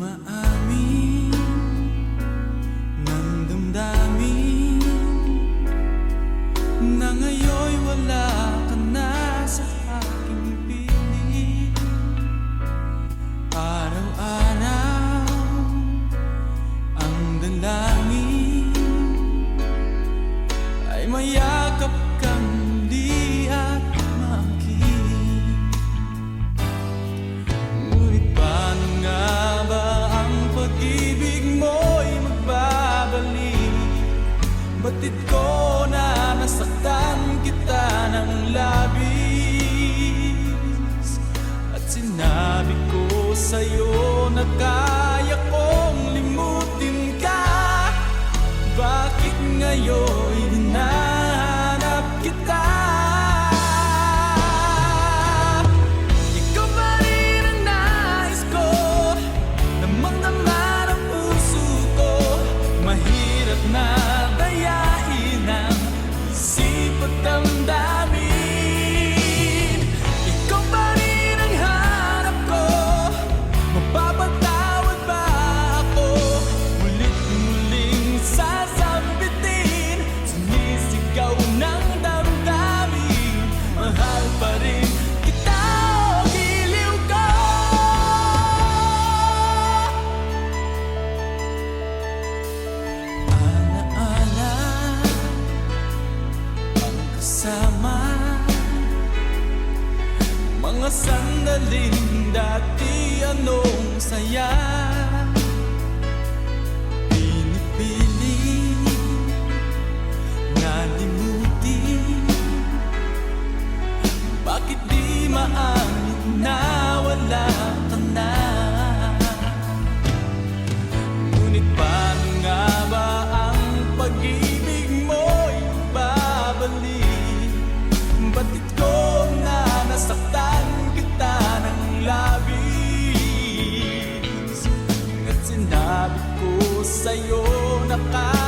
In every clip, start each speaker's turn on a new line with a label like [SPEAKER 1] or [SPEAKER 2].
[SPEAKER 1] Umaamin ng damdamin Na ngayon'y wala kapatid ko sandaling dati anong saya sa'yo na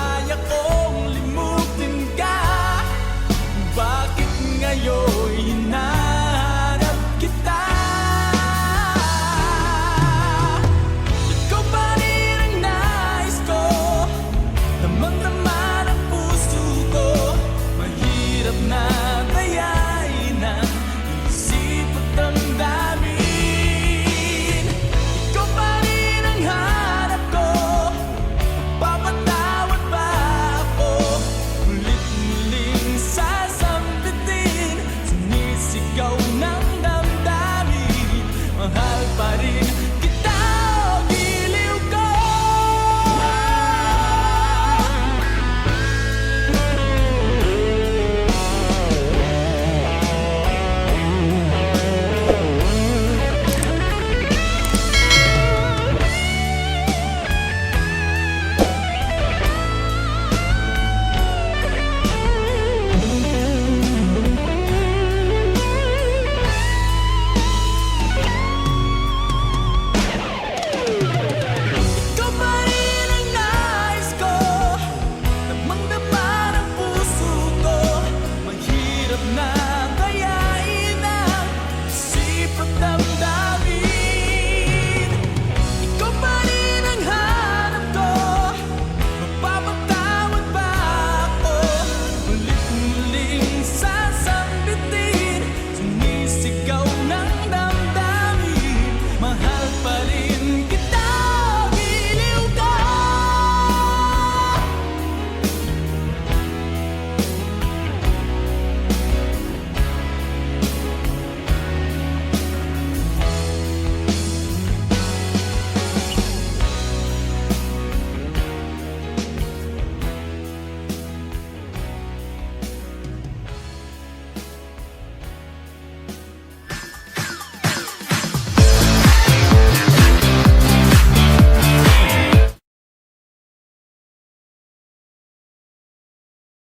[SPEAKER 1] go